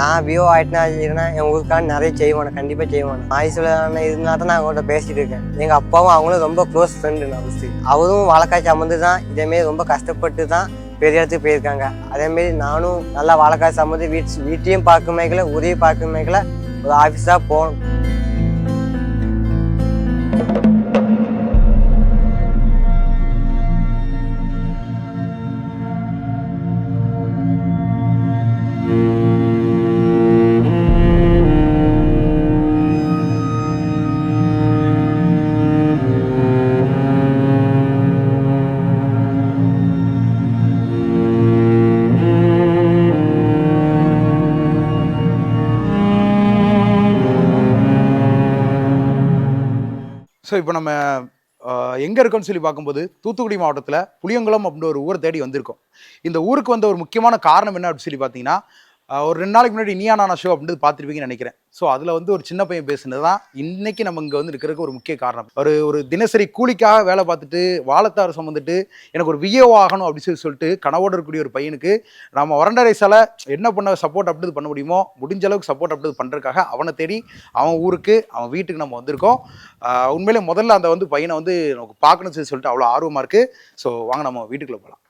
நான் வியோ ஆயிட்டுனா இருந்தேன் என் ஊருக்கான நிறைய செய்வானே கண்டிப்பாக செய்வானே. ஆயுசில் இருந்தால் தான் நான் அவங்கள்ட்ட பேசிகிட்டு இருக்கேன். எங்கள் அப்பாவும் அவங்களும் ரொம்ப க்ளோஸ் ஃப்ரெண்டு நான் ஃபஸ்ட்டு அவரும் வாழைக்காய் சம்மந்து தான் இதேமாரி ரொம்ப கஷ்டப்பட்டு தான் பெரிய இடத்துக்கு போயிருக்காங்க. அதேமாரி நானும் நல்லா வாழைக்காய் சம்மந்து வீட் வீட்டையும் பார்க்குமேக்கில் ஊரையும் பார்க்குமேக்கில் ஒரு ஆஃபீஸாக போகணும். ஸோ இப்போ நம்ம எங்கே இருக்கோம்னு சொல்லி பார்க்கும்போது தூத்துக்குடி மாவட்டத்தில் புளியங்குளம் அப்படின்ற ஒரு ஊரை தேடி வந்திருக்கோம். இந்த ஊருக்கு வந்த ஒரு முக்கியமான காரணம் என்ன அப்படின்னு சொல்லி பார்த்தீங்கன்னா ஒரு ரெண்டு நாளைக்கு முன்னாடி நீயா நானா ஷோ அப்படின்றது பார்த்துருப்பீங்கன்னு நினைக்கிறேன். ஸோ அதில் வந்து ஒரு சின்ன பையன் பேசுனது தான் இன்னைக்கு நம்ம இங்கே வந்து இருக்கிறதுக்கு ஒரு முக்கிய காரணம். ஒரு ஒரு தினசரி கூலிக்காக வேலை பார்த்துட்டு வாழத்தார் சம்மந்துட்டு எனக்கு ஒரு விஏஓ ஆகணும் அப்படின்னு சொல்லி சொல்லிட்டு கனவோடு இருக்கக்கூடிய ஒரு பையனுக்கு நம்ம வரண்டரை சில என்ன பண்ண சப்போர்ட் அப்படி பண்ண முடியுமோ முடிஞ்ச அளவுக்கு சப்போர்ட் அப்படி பண்ணுறதுக்காக அவனை தேடி அவன் ஊருக்கு அவன் வீட்டுக்கு நம்ம வந்திருக்கோம். உண்மையிலே முதல்ல அந்த வந்து பையனை வந்து நமக்கு பார்க்கணும்னு சொல்லி சொல்லிட்டு அவ்வளோ ஆர்வமாக இருக்குது ஸோ வாங்க நம்ம வீட்டுக்குள்ளே போகலாம்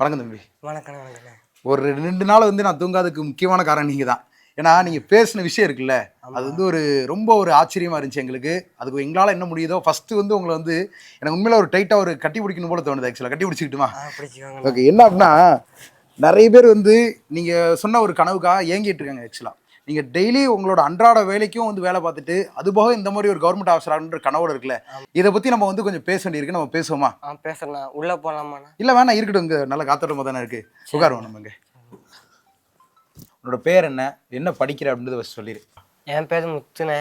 வணக்கம் தம்பி. வணக்கம் வணக்கம். ஒரு ரெண்டு நாள் வந்து நான் தூங்காததுக்கு முக்கியமான காரணம் நீங்கள் தான் ஏன்னா நீங்கள் பேசின விஷயம் இருக்குல்ல அது வந்து ஒரு ரொம்ப ஒரு ஆச்சரியமா இருந்துச்சு எங்களுக்கு. அதுக்கு எங்களால் என்ன முடியுதோ ஃபர்ஸ்ட் வந்து உங்களை வந்து எனக்கு உண்மையில ஒரு டைட்டாக ஒரு கட்டி பிடிக்கணும் போல தோணுது ஆக்சுவலாக கட்டி பிடிச்சிக்கிட்டுமா? ஓகே என்ன அப்படின்னா நிறைய பேர் வந்து நீங்கள் சொன்ன ஒரு கனவுக்காக ஏங்கிட்டு இருக்காங்க ஆக்சுவலாக நீங்கள் டெய்லி உங்களோட அன்றாட வேலைக்கும் வந்து வேலை பார்த்துட்டு அது போக இந்த மாதிரி ஒரு கவர்மெண்ட் ஆஃபீஸர் ஆகணுன்ற கனவோட இருக்குல்ல இதை பற்றி நம்ம வந்து கொஞ்சம் பேச வேண்டியிருக்கு. நம்ம பேசுவோமா? ஆ பேசுறேண்ணா. உள்ளே போகலாமாண்ணா இல்லை வேணாம் இருக்கட்டும். இங்கே நல்ல காத்தோட்டமாக தானே இருக்குது உட்காருவோம் நம்ம இங்கே. உன்னோட பேர் என்ன? என்ன படிக்கிற அப்படின்றத ஃபஸ்ட் சொல்லிடு. என் பேர் முத்துனே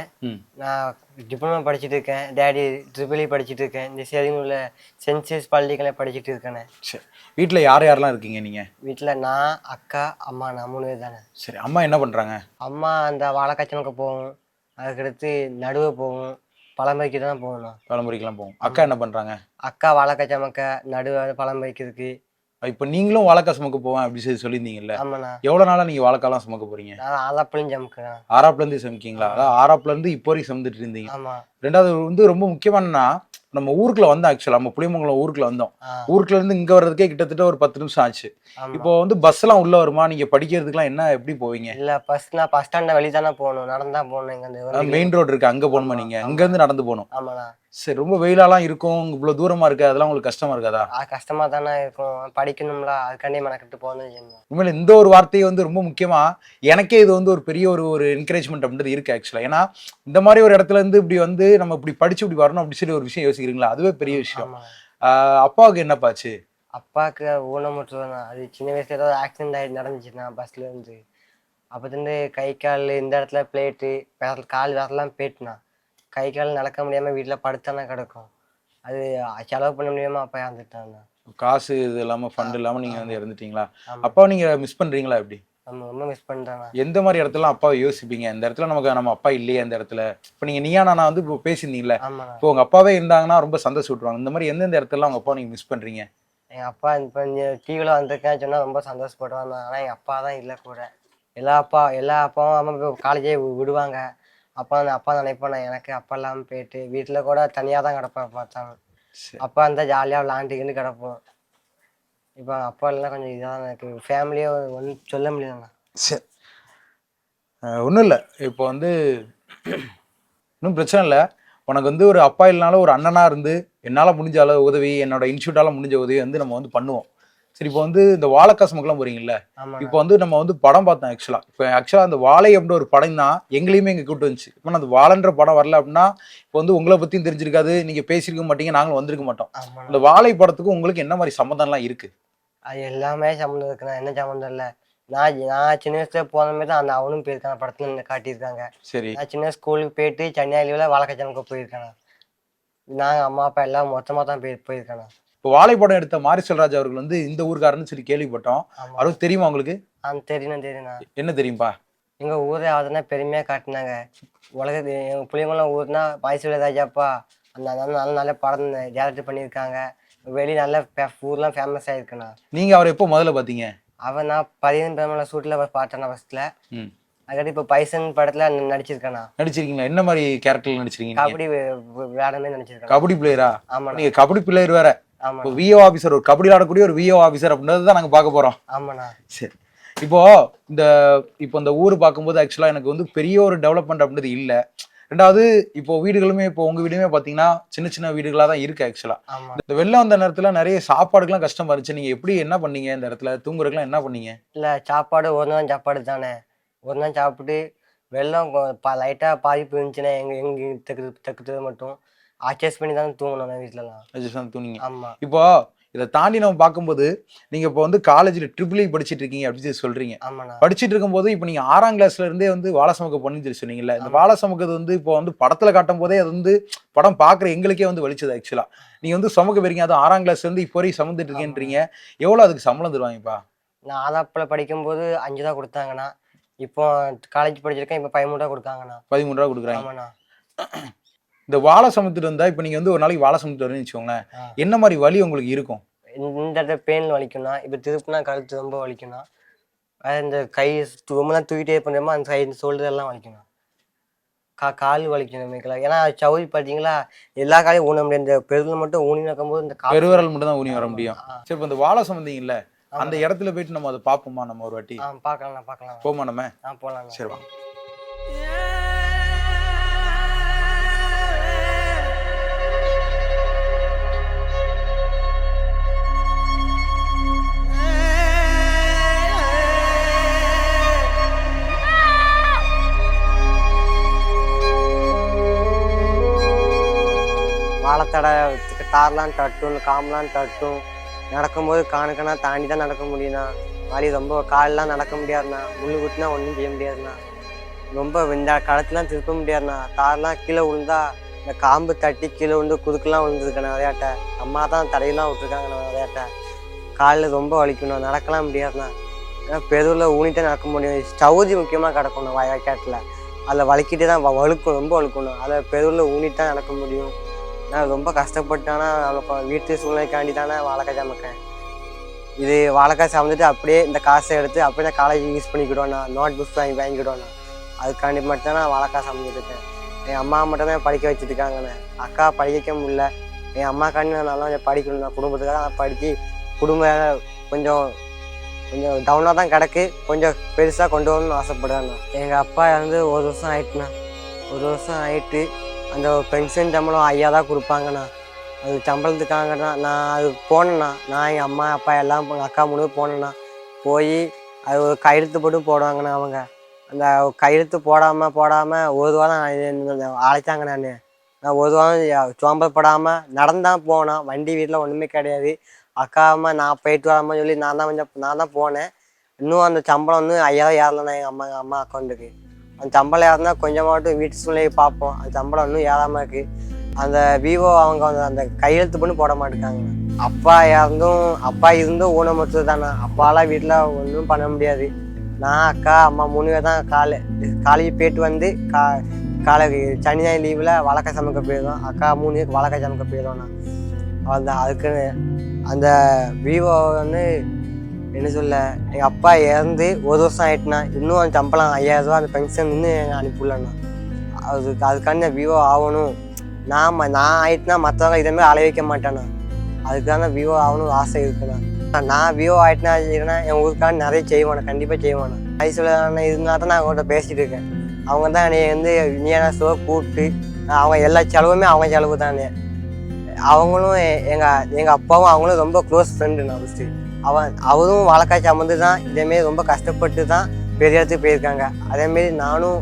நான் டிப்ளமோ படிச்சுட்டு இருக்கேன் டேடி ட்ரிபிள் படிச்சுட்டு இருக்கேன் இந்த சேரியில் உள்ள சென்சஸ் பள்ளிகளை படிச்சுட்டு இருக்கேனே சரி. வீட்டில் யார் யாரெல்லாம் இருக்கீங்க நீங்கள் வீட்டில் நான் அக்கா அம்மா நான் மூணு பேர் தானே சரி அம்மா என்ன பண்ணுறாங்க அம்மா அந்த வாழைக்காய்ச்சலுக்கு போகும். அதுக்கடுத்து நடுவே போகும். பழம்பைக்கு தான் போகணும். தலைமுறைக்கெல்லாம் போகும். அக்கா என்ன பண்ணுறாங்க அக்கா வாழைக்காய் சமக்க நடுவே பழம் வைக்கிறதுக்கு இப்போ நீங்களும் வாழைக்காய் சுமக்க போவேன் அப்படி சொல்லி சொல்லியிருந்தீங்கல்ல. எவ்வளோ நாளாக நீங்கள் வாழைக்காய்லாம் சுமக்க போகிறீங்க நான் ஆலப்பழையும் சமக்கிறேன் ஆறாப்புலேருந்து சமைக்கீங்களா? அதாவது ஆறாப்புலேருந்து இப்போ வரைக்கும் சுமந்துட்டு இருந்தீங்க. ரெண்டாவது வந்து ரொம்ப முக்கியமானன்னா நம்ம ஊருக்குள்ள வந்தோம் ஆக்சுவலாக நம்ம புளியமங்கலம் ஊருக்குள்ள வந்தோம். ஆ. ஊருக்குள்ள இருந்து இங்கே வர்றதுக்கே கிட்டத்தட்ட ஒரு பத்து நிமிஷம் ஆச்சு. இப்போ வந்து பஸ் எல்லாம் உள்ள வருமா? நீங்க படிக்கிறதுக்குலாம் என்ன எப்படி போவீங்க? இல்லை நான் பஸ் ஸ்டாண்டை வெளியே தானே போகணும். நடந்தா போகணும் இங்கே மெயின் ரோடு இருக்கு. அங்க போகணுமா நீங்க? அங்க இருந்து நடந்து போகணும். ஆமாண்ணா. சரி ரொம்ப வெயிலாலாம் இருக்கும். இவ்வளவு தூரமா இருக்கு அதெல்லாம் உங்களுக்கு கஷ்டமா இருக்காதா? அது கஷ்டமா தானே இருக்கும். படிக்கணும்ல அதுக்காண்டி மெனக்கிட்டு போகணும் உண்மையில இந்த ஒரு வார்த்தை வந்து ரொம்ப முக்கியமா எனக்கே இது வந்து ஒரு பெரிய ஒரு ஒரு என்கரேஜ்மெண்ட் அப்படின்றது இருக்கு ஆக்சுவலா ஏன்னா இந்த மாதிரி ஒரு இடத்துல இருந்து இப்படி வந்து நம்ம இப்படி படிச்சு இப்படி வரணும் அப்படி சொல்லி ஒரு விஷயம் யோசிக்கிறீங்களா? அதுவே பெரிய விஷயம். ஆஹ் அப்பாவுக்கு என்னப்பாச்சு அப்பாவுக்கு ஊனமுற்றுதான் அது சின்ன வயசுல ஏதாவது ஆக்சிடென்ட் ஆகி நடந்துச்சுண்ணா பஸ்ல இருந்து. அப்போதுலேருந்து கை கால் இந்த இடத்துல பிளேட்டு கால் விரலாம் போயிட்டுனா கை கால் நடக்க முடியாம வீட்டுல படுத்தானே கிடக்கும் அது செலவு பண்ண முடியாம அப்பா இறந்துட்டாண்ணா காசு இது இல்லாம ஃபண்ட் இல்லாம நீங்க வந்து இறந்துட்டீங்களா. அப்பா நீங்க மிஸ் பண்றீங்களா எப்படி நம்ம ரொம்ப மிஸ் பண்ணிட்டாண்ணா எந்த மாதிரி இடத்துல அப்பாவை யோசிப்பீங்க இந்த இடத்துல நமக்கு நம்ம அப்பா இல்லையே இந்த இடத்துல இப்போ நீங்க நீயா நானா வந்து இப்போ பேசியிருந்தீங்கல்ல இப்போ உங்க அப்பாவே இருந்தாங்கன்னா ரொம்ப சந்தோஷம் விட்டுருவாங்க இந்த மாதிரி எந்தெந்த இடத்துல உங்க அப்பா நீங்க மிஸ் பண்றீங்க எங்க அப்பா இப்போ டிவியில் வந்திருக்கேன்னு சொன்னா ரொம்ப சந்தோஷப்படுவாங்க ஆனா எங்க அப்பா தான் இல்லை கூட எல்லா அப்பா எல்லா அப்பாவும் அம்மா காலேஜே விடுவாங்க அப்பா அப்பா நினைப்பேன் நான் எனக்கு அப்பா இல்லாமல் போயிட்டு வீட்டில் கூட தனியாக தான் கிடப்பேன் பார்த்தாங்க சரி. அப்பா இருந்தால் ஜாலியாக விளாண்டுக்கின்னு கிடப்போம். இப்போ அப்பா இல்லைன்னா கொஞ்சம் இதாக தான் இருக்கு. ஃபேமிலியே ஒன்றும் சொல்ல முடியலண்ணா. சரி. ஒன்றும் இல்லை. இப்போ வந்து இன்னும் பிரச்சனை இல்லை. உனக்கு வந்து ஒரு அப்பா இல்லைனாலும் ஒரு அண்ணனா இருந்து என்னால் முடிஞ்ச அளவு உதவி என்னோட இன்ஸ்டியூட்டால முடிஞ்ச உதவி வந்து நம்ம வந்து பண்ணுவோம். சரி இப்போ வந்து இந்த வாழைக்காசுமக்கெல்லாம் போறீங்கல்ல இப்போ வந்து நம்ம வந்து படம் பார்த்தோம் ஆக்சுவலாக இப்போ ஆக்சுவலாக அந்த வாழை அப்படின்ற ஒரு படம் தான் எங்களையுமே இங்கே கூட்டு வந்துச்சு. இப்போ அந்த வாழைன்ற படம் வரல அப்படின்னா இப்போ வந்து உங்களை பற்றியும் தெரிஞ்சிருக்காது நீங்கள் பேசியிருக்க மாட்டீங்க நாங்களும் வந்திருக்க மாட்டோம். இந்த வாழை படத்துக்கும் உங்களுக்கு என்ன மாதிரி சம்மந்தம்லாம் இருக்கு? அது எல்லாமே சம்மந்தம் இருக்குண்ணா என்ன சம்மந்தம் இல்லை. நான் நான் சின்ன வயசுல போன மாதிரி தான் அந்த அவனும் போயிருக்காங்க படத்துல காட்டியிருக்காங்க. சரி. நான் சின்ன ஸ்கூலுக்கு போயிட்டு சென்னையில வாழைக்காய்ச்சலுக்கு போயிருக்கேன் நாங்கள் அம்மா அப்பா எல்லாம் மொத்தமாக தான் போய் போயிருக்கேன் இப்போ வாழை படம் எடுத்த மாரி செல்வராஜ் அவர்கள் வந்து இந்த ஊருக்காரன்னு சொல்லி கேள்விப்பட்டோம். அவருக்கு தெரியுமா உங்களுக்கு? ஆ தெரியும் தெரியுண்ணா என்ன தெரியும்பா? எங்கள் ஊரே அதுனா பெருமையாக காட்டினாங்க. உலகத்து எங்கள் பிள்ளைங்களும் ஊர்னா வயசுல ராஜாப்பா அந்த நல்ல நல்ல படம் டேரக்ட் பண்ணியிருக்காங்க. வெளியே நல்ல ஊர்லாம் ஃபேமஸ் ஆயிருக்குண்ணா. நீங்க அவரை எப்போ முதல்ல பாத்தீங்க அவன் நான் பதினஞ்சு பதினாலு ஷூட்டில் பார்த்தேன் ஃபஸ்ட்டில் ம். அதுக்கடி இப்போ பைசன் படத்துல நடிச்சிருக்கேண்ணா. நடிச்சிருக்கீங்களா? என்ன மாதிரி கேரக்டர்ல நடிச்சிருக்கீங்க கபடி வி- வி- விளையாடமே நடிச்சிருக்கேன் கபடி பிளேயரா ஆமாண்ணா. நீங்க கபடி பிளேயர் வேற. இப்போ விஓ ஆபீசர் ஒரு கபடி ஆடக்கூடிய ஒரு விஓ ஆபீசர் அப்படின்றது தான் நாங்க பார்க்க போறோம். ஆமாண்ணா. சரி. இப்போ இந்த இப்போ இந்த ஊர் பார்க்கும்போது ஆக்சுவலா எனக்கு வந்து பெரிய ஒரு டெவலப்மெண்ட் அப்படின்றது இல்ல. ரெண்டாவது இப்போ வீடுகளுமே இப்போ உங்க வீடுமே பாத்தீங்கன்னா சின்ன சின்ன வீடுகளா தான் இருக்கு ஆக்சுவலா இந்த வெள்ளம் வந்த நேரத்துல நிறைய சாப்பாடுக்கெல்லாம் கஷ்டமா இருந்துச்சு நீங்க எப்படி என்ன பண்ணீங்க இந்த இடத்துல? தூங்குறதுக்குலாம் என்ன பண்ணீங்க? இல்ல சாப்பாடு ஒரு நாள் சாப்பாடு தானே. ஒரு நாள் சாப்பிட்டு வெள்ளம் லைட்டாக பாதிப்பு இருந்துச்சுன்னா எங்க எங்க தெக்கு தெக்குறது மட்டும். அட்ஜஸ்ட் பண்ணி தானே தூங்கணும் நான் வீட்டிலலாம் Adjust பண்ணி தூங்குனீங்க ஆமா. இப்போ இதை தாண்டி நம்ம பார்க்கும்போது நீங்க இப்போ வந்து காலேஜ்ல ட்ரிபிள் படிச்சிட்டு இருக்கீங்க அப்படின்னு சொல்லி சொல்றீங்க. படிச்சிட்டு இருக்கும்போது இப்போ நீங்க ஆறாம் கிளாஸ்ல இருந்தே வந்து வாழை சமக்க பண்ணி சொல்லி சொன்னீங்கல்ல. இந்த ஆமா. வாழை சமக்கிறது வந்து இப்போ வந்து படத்துல காட்டும் போதே அது வந்து படம் பாக்குற எங்களுக்கே வந்து வலிச்சது ஆக்சுவலா நீங்க வந்து சமக்க போறீங்க அது ஆறாம் கிளாஸ்ல இருந்து இப்போ வரைக்கும் சமந்துட்டு இருக்கேன்றீங்க. எவ்வளவு அதுக்கு சம்பளம் தருவாங்கப்பா? நான் ஆதாப்பில் படிக்கும்போது அஞ்சு தான் கொடுத்தாங்கண்ணா. இப்போ காலேஜ் படிச்சிருக்கேன் இப்போ பதிமூணு ரூபா கொடுக்காங்கண்ணா. பதிமூணு ரூபா கொடுக்குறாங்க. இந்த வாழை சமத்துட்டு வந்தா இப்போ நீங்க வந்து ஒரு நாளைக்கு வாழை சமத்துட்டு வரேன்னு வச்சுக்கோங்களேன். என்ன மாதிரி வலி உங்களுக்கு இருக்கும்? இந்த இடத்துல பெயின் வலிக்கும்ண்ணா இப்போ திருப்புனா கழுத்து ரொம்ப வலிக்கும்ண்ணா வேறு இந்த கை ரொம்ப நேரம் தூக்கிட்டே பண்ணுறோமா அந்த சைடு ஷோல்டர் எல்லாம் வலிக்கணும் கா கால் வலிக்கணும் ஏன்னா சவுதி பார்த்தீங்களா எல்லா காலையும் ஊன முடியாது. இந்த பெருதில் மட்டும் ஊனி நடக்கும்போது இந்த பெருவரல் மட்டும் தான் ஊனி வர முடியும். சரி இப்போ இந்த வாழை சமந்தீங்கல்ல ஆமா. அந்த இடத்துல போயிட்டு நம்ம அதை பார்ப்போமா நம்ம ஒரு வாட்டி? ஆ பார்க்கலாம்ண்ணா பார்க்கலாம். போமா நம்ம? ஆ போகலாண்ணா சரி வாங்க வாழைத்தடை தார்லாம் தட்டும் காம்லாம் தட்டும் நடக்கும்போது காணுக்கனா தாண்டி தான் நடக்க முடியும்ண்ணா. வலி ரொம்ப காலெலாம் நடக்க முடியாதுண்ணா. முள் குத்தினா ஒன்றும் செய்ய முடியாதுண்ணா. ரொம்ப இந்த களத்துலாம் திருப்ப முடியாதுண்ணா. தார்லாம் கீழே விழுந்தா இந்த காம்பு தட்டி கீழே விழுந்து குதுக்கெல்லாம் விழுந்துருக்கேன் நிறையாட்ட அம்மா தான் தடையெல்லாம் விட்டுருக்காங்கண்ணா நிறையாட்ட காலில் ரொம்ப வலிக்கணும் நடக்கலாம் முடியாதுண்ணா. ஏன்னா பெருவில் ஊனிட்டே நடக்க முடியும். சவுதி முக்கியமாக கிடக்கணும் வயக்காட்டில். அதில் வலிக்கிட்டே தான் வ- வழுக்கும் ரொம்ப வழுக்கணும் அதில் பெருவில் ஊனிட்டு தான் நடக்க முடியும். நான் ரொம்ப கஷ்டப்பட்டானா. நம்மளுக்கு வீட்டு சூழ்நிலைக்காண்டி தானே வாழைக்காய் சமைக்கிறேன் இது வாழைக்காய் சமைச்சிட்டு அப்படியே இந்த காசை எடுத்து அப்படியே நான் காலேஜ் யூஸ் பண்ணிக்கிடுவேன் நான். நோட் புக்ஸ் வாங்கி வாங்கிக்கிடுவேன் நான். அதுக்காண்டி மட்டும் நான் வாழைக்காய் சமைச்சிட்டு இருக்கேன் என் அம்மா மட்டும் தான் படிக்க வச்சுருக்காங்கண்ணே அக்கா படிக்க முடியல. என் அம்மாக்காண்டி நான் நல்லா கொஞ்சம் படிக்கணும். நான் குடும்பத்துக்காக நான் படித்து குடும்பம் கொஞ்சம் கொஞ்சம் டவுனாக தான் கிடக்கு. கொஞ்சம் பெருசாக கொண்டு வரணும்னு ஆசைப்படுறேன் நான். எங்கள் அப்பா இறந்து ஒரு வருஷம் ஆயிட்டுண்ணா. ஒரு வருஷம் ஆயிட்டு அந்த பென்ஷன் சம்பளம் ஐயா தான் கொடுப்பாங்கண்ணா. அது சம்பளத்துக்காகண்ணா நான் அது போனேண்ணா. நான் எங்கள் அம்மா அப்பா எல்லாம் எங்கள் அக்கா மூணு போனேண்ணா. போய் அது ஒரு கையெழுத்து போட்டு போடுவாங்கண்ணா அவங்க. அந்த கையெழுத்து போடாமல் போடாமல் ஒரு வாரம் அழைச்சாங்க நான். நான் ஒரு வாரம் சோம்பப்படாமல் நடந்தான் போனேன் வண்டி வீட்டில் ஒன்றுமே கிடையாது. அக்கா அம்மா நான் போயிட்டு வராமல் சொல்லி நான் தான் கொஞ்சம் நான் தான் போனேன். இன்னும் அந்த சம்பளம் வந்து ஐயாயிரம் ஏறலண்ணா எங்கள் அம்மா எங்கள் அம்மா அக்கௌண்ட்டுக்கு அந்த சம்பளம் ஏறினா கொஞ்சமாகட்டும் வீட்டு சூழ்நிலையை பார்ப்போம். அந்த சம்பளம் இன்னும் ஏறாமல் இருக்குது அந்த விவோ அவங்க வந்து அந்த கையெழுத்து பண்ணி போட மாட்டேங்காங்க அப்பா இறந்தும் அப்பா இருந்தும் ஊனமுற்றது தானே. அப்பாலாம் வீட்டில் ஒன்றும் பண்ண முடியாது. நான் அக்கா அம்மா மூணு பேர் தான் காலை காலேஜ் போயிட்டு வந்து கா காலை சனி ஞாயிறு லீவில் வழக்க சமைக்க போயிடும் அக்கா மூணு பேருக்கு வழக்க சமைக்க போயிடும் நான். அந்த அதுக்குன்னு அந்த விவோ வந்து என்ன சொல்ல எங்கள் அப்பா இறந்து ஒரு வருஷம் ஆயிட்டுனா இன்னும் அந்த சம்பளம் ஐயாயிரம் அந்த பென்ஷன் இன்னும் எனக்கு அனுப்பிவிடலண்ணா அதுக்கு அதுக்காண்டி நான் விவோ ஆகணும். நான் ம- நான் ஆயிட்டுனா மற்றவங்க இதே அலை வைக்க மாட்டேண்ணா. அதுக்காக விவோ ஆகணும் ஆசை இருக்குண்ணா. நான் விவோ ஆயிட்டுனா இருக்கேன்னா என் ஊருக்காக நிறைய செய்வேண்ணா கண்டிப்பாக செய்வேண்ணா. வயசுல இருந்தால் தான் நான் அவங்கள்ட்ட பேசிகிட்டு இருக்கேன். அவங்க தான் என்னை வந்து நீயான ஷோ கூப்பிட்டு அவங்க எல்லா செலவுமே அவங்க செலவு தானே. அவங்களும் எங்கள் எங்கள் அப்பாவும் அவங்களும் ரொம்ப க்ளோஸ் ஃப்ரெண்டு நான் ஃபஸ்ட்டு அவன் அவரும் வாழைக்காய் சம்மந்து தான் இதேமாரி ரொம்ப கஷ்டப்பட்டு தான் பெரிய இடத்துக்கு போயிருக்காங்க. அதேமாரி நானும்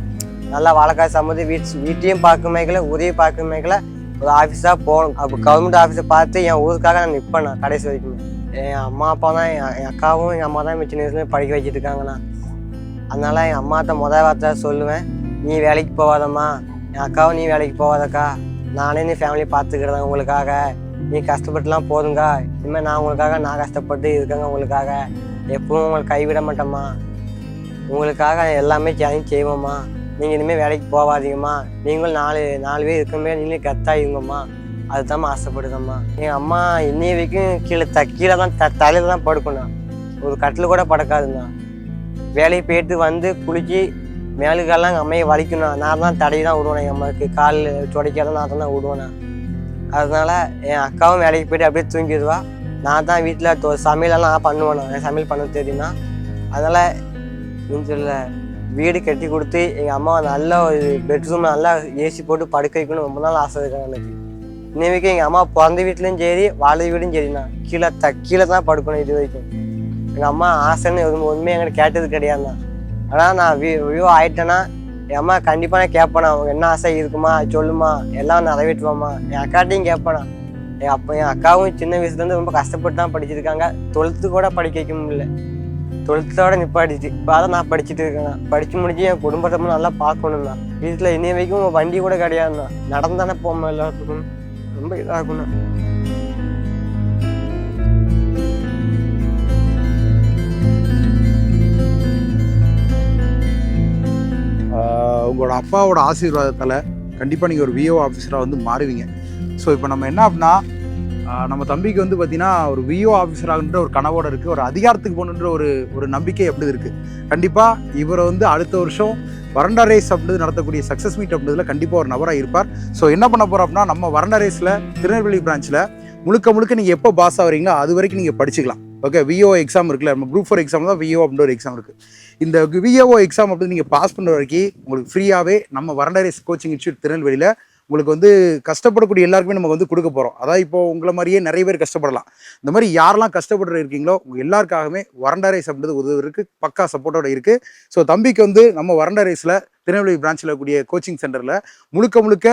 நல்லா வாழைக்காய் சம்மந்து வீட் வீட்டையும் பார்க்க மேக்கல ஊரையும் பார்க்க ஒரு ஆஃபீஸாக போகணும். அப்போ கவர்மெண்ட் ஆஃபீஸை பார்த்து என் ஊருக்காக நான் நிற்பேன் நான் கடைசி வரைக்கும். என் அம்மா அப்பா தான் என் என் அக்காவும் என் அம்மா தான் சின்ன வயசுலேயே படிக்க வச்சுட்டு இருக்காங்கண்ணா அதனால் என் அம்மாட்ட முதல் வார்த்தை சொல்லுவேன். நீ வேலைக்கு போகாதம்மா. என் அக்காவும் நீ வேலைக்கு போகாதக்கா. நானே நீ ஃபேமிலி பார்த்துக்கிறேன் உங்களுக்காக. நீ கஷ்டப்பட்டுலாம் போதுங்க இனிமேல் நான் உங்களுக்காக நான் கஷ்டப்பட்டு இருக்கேங்க உங்களுக்காக. எப்பவும் உங்களை கைவிட மாட்டேம்மா. உங்களுக்காக எல்லாமே சேலஞ்ச் செய்வோம்மா. நீங்கள் இனிமேல் வேலைக்கு போகாதீங்கம்மா. நீங்களும் நாலு நாலு பேர் இருக்கமே நீங்களே கரெக்டாக இருங்கம்மா அதுதாம்மா ஆசைப்படுதம்மா. எங்கள் அம்மா இன்னைய வரைக்கும் கீழே த கீழே தான் த தலையில் தான் படுக்கணும் ஒரு கட்டில் கூட படுக்காதுண்ணா வேலைக்கு போயிட்டு வந்து குளிச்சு மேலுக்கெல்லாம் எங்கள் அம்மையை வலிக்கணும் நான் தான் தடையை தான் விடுவேன் எங்கள் அம்மாவுக்கு. கால் துடைக்காதான் நான் தான் விடுவேண்ணா. அதனால என் அக்காவும் வேலைக்கு போயிட்டு அப்படியே தூங்கிடுவா. நான் தான் வீட்டில் சமையலெல்லாம் நான் பண்ணுவேன் நான். சமையல் பண்ண தெரியுமா அதனால் நெஞ்சில் வீடு கட்டி கொடுத்து எங்கள் அம்மா நல்ல ஒரு பெட்ரூம் நல்லா ஏசி போட்டு படுக்க வைக்கணும்னு ரொம்ப நாள் ஆசை இருக்கேன் எனக்கு. இன்னை வரைக்கும் எங்கள் அம்மா பிறந்த வீட்லேயும் சரி வாழ்ந்த வீடும் சரிண்ணா கீழே த கீழே தான் படுக்கணும் இது வரைக்கும். எங்கள் அம்மா ஆசைன்னு எதுவும் ஒன்றுமே எங்கள்கிட்ட கேட்டது கிடையாதுண்ணா ஆனால் நான் வி வியூ ஆயிட்டேன்னா என் அம்மா கண்டிப்பாக நான் கேட்பேனா அவங்க என்ன ஆசை இருக்குமா? சொல்லுமா. எல்லாம் நிறைவேற்றுவாமா என் அக்காட்டையும் கேட்பேனா. என் அப்பா என் அக்காவும் சின்ன வயசுலேருந்து ரொம்ப கஷ்டப்பட்டு தான் படிச்சிருக்காங்க. டுவெல்த்து கூட படிக்க வைக்க முடியல. டுவெல்த்தோட நிப்பாடிச்சு இப்போ அதை நான் படிச்சுட்டு இருக்கேன். படித்து முடிஞ்சு என் குடும்பத்தை நல்லா பார்க்கணும்ண்ணா வீட்டில் இன்னைய வரைக்கும் வண்டி கூட கிடையாதுண்ணா. நடந்தானே போமா எல்லாத்துக்கும்? ரொம்ப இதாகுண்ணா உங்களோட அப்பாவோட ஆசீர்வாதத்தில் கண்டிப்பாக நீங்கள் ஒரு விஓ ஆஃபீஸராக வந்து மாறுவீங்க. ஸோ இப்போ நம்ம என்ன அப்படின்னா நம்ம தம்பிக்கு வந்து பார்த்தீங்கன்னா ஒரு விஓ ஆஃபீஸராகன்ற ஒரு கனவோடு இருக்குது ஒரு அதிகாரத்துக்கு போகணுன்ற ஒரு ஒரு நம்பிக்கை எப்படி இருக்குது கண்டிப்பாக இவரை வந்து அடுத்த வருஷம் வரண்டா ரேஸ் அப்படின்றது நடத்தக்கூடிய சக்ஸஸ் மீட் அப்படின்றதுல கண்டிப்பாக ஒரு நபராக இருப்பார். ஸோ என்ன பண்ண போகிறோம் அப்படின்னா நம்ம வரண்டா ரேஸில் திருநெல்வேலி பிரான்ச்சில் முழுக்க முழுக்க நீங்கள் எப்போ பாஸ் ஆகுறீங்களோ அது வரைக்கும் நீங்கள் படிச்சுக்கலாம். ஓகே விஓ எக்ஸாம் இருக்குல்ல நம்ம குரூப் ஃபோர் எக்ஸாம் தான் விஓ அப்படின்ற ஒரு எக்ஸாம் இருக்குது இந்த விஓ எக்ஸாம் அப்படி நீங்கள் பாஸ் பண்ணுற வரைக்கும் உங்களுக்கு ஃப்ரீயாகவே நம்ம வறண்ட ரேஸ் கோச்சிங் இன்ஸ்டியூட் திருநெல்வேலியில் உங்களுக்கு வந்து கஷ்டப்படக்கூடிய எல்லாருக்குமே நம்ம வந்து கொடுக்க போகிறோம் அதான் இப்போ உங்களை மாதிரியே நிறைய பேர் கஷ்டப்படலாம். இந்த மாதிரி யாரெல்லாம் கஷ்டப்பட்டு இருக்கீங்களோ உங்கள் எல்லாருக்காகவே வறண்ட ரேஸ் அப்படின்றது உதவுறதுக்கு பக்கா சப்போர்ட்டோட இருக்குது ஸோ தம்பிக்கு வந்து நம்ம வறண்ட ரேஸில் திருநெல்வேலி பிரான்ச்சில் இருக்கக்கூடிய கோச்சிங் சென்டரில் முழுக்க முழுக்க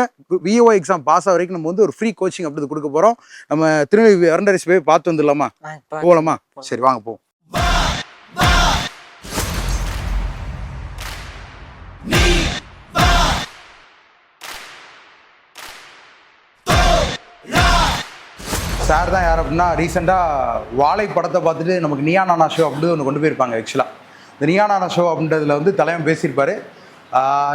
விஓ எக்ஸாம் பாஸ் ஆக வரைக்கும் நம்ம வந்து ஒரு ஃப்ரீ கோச்சிங் அப்படின்றது கொடுக்க போகிறோம் நம்ம திருநெல்வேலி வறண்ட ரேஸ் போய் பார்த்து வந்துடலாமா போகலாமா சரி வாங்க போ சார் தான் யார் அப்படின்னா ரீசெண்டாக வாழை படத்தை பார்த்துட்டு நமக்கு நியா நானா ஷோ அப்படின்னு ஒன்று கொண்டு போயிருப்பாங்க ஆக்சுவலாக இந்த நியா நானா ஷோ அப்படின்றதுல வந்து தலைவன் பேசியிருப்பார்.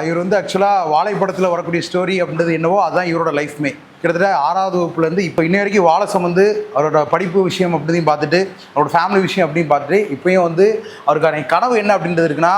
இவர் வந்து ஆக்சுவலாக வாழை படத்தில் வரக்கூடிய ஸ்டோரி அப்படின்றது என்னவோ அதுதான் இவரோட லைஃப்மே கிட்டத்தட்ட ஆறாவது வகுப்புலேருந்து இப்போ இன்ன வரைக்கும் வாழை சம்மந்து அவரோட படிப்பு விஷயம் அப்படிதையும் பார்த்துட்டு அவரோட ஃபேமிலி விஷயம் அப்படின்னு பார்த்துட்டு இப்போயும் வந்து அவருக்கான கனவு என்ன அப்படின்றது இருக்குன்னா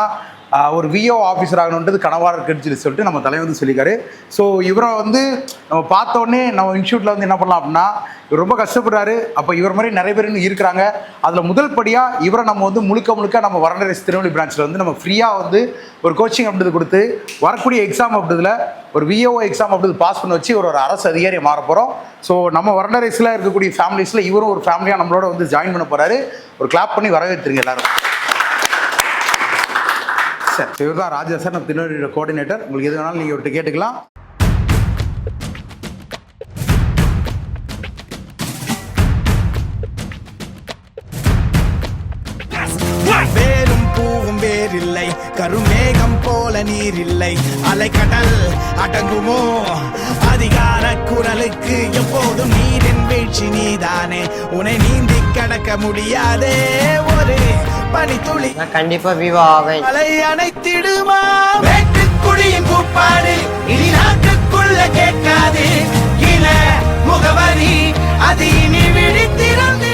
ஒரு விஓ ஆஃபீஸர் ஆகணுன்றது கனவாக இருக்குன்னு சொல்லிட்டு நம்ம தலைவர் வந்து சொல்லியிருக்காரு. ஸோ இவரை வந்து நம்ம பார்த்த நம்ம இன்ஸ்டியூட்டில் வந்து என்ன பண்ணலாம் அப்படின்னா இவர் ரொம்ப கஷ்டப்படுறாரு. அப்போ இவர் மாதிரி நிறைய பேர் இன்னும் இருக்கிறாங்க. அதில் முதல் படியாக இவரை நம்ம வந்து முழுக்க முழுக்க நம்ம வரணரசு திருநெல்வேலி பிரான்ச்சில் வந்து நம்ம ஃப்ரீயாக வந்து ஒரு கோச்சிங் அப்படின்றது கொடுத்து வரக்கூடிய எக்ஸாம் அப்படிதில் ஒரு விஓ எக்ஸாம் அப்படின்றது பாஸ் பண்ண வச்சு ஒரு ஒரு அரசு அதிகாரியை மாற போகிறோம் ஸோ நம்ம வரணரேஸில் இருக்கக்கூடிய ஃபேமிலிஸில் இவரும் ஒரு ஃபேமிலியாக நம்மளோட வந்து ஜாயின் பண்ண போகிறாரு ஒரு கிளாப் பண்ணி வரவேற்றுங்க எல்லாரும். சார். இவர் தான் ராஜா சார் நம்ம திருநெல்வேலியோட கோஆர்டினேட்டர் உங்களுக்கு எது வேணாலும் நீங்கள் ஒரு கேட்டுக்கலாம். வேறில்லை கருமேகம் போல நீரில்லை. அலைக்கடல் அடங்குமோ? அதிகார குரலுக்கு எப்போதும் நீரின் வீழ்ச்சி நீதானே. உன்னை நீந்தி கடக்க முடியாதே. ஒரு பனித்துளி நான் கண்டிப்பாக விவோ ஆவேன். அலை அணைத்திடுமா? வேட்டுக்குழியின் கூப்பாடு. இனி நாட்டுக்குள்ள கேட்காது. இன முகவரி அது இனி விழித்திறந்து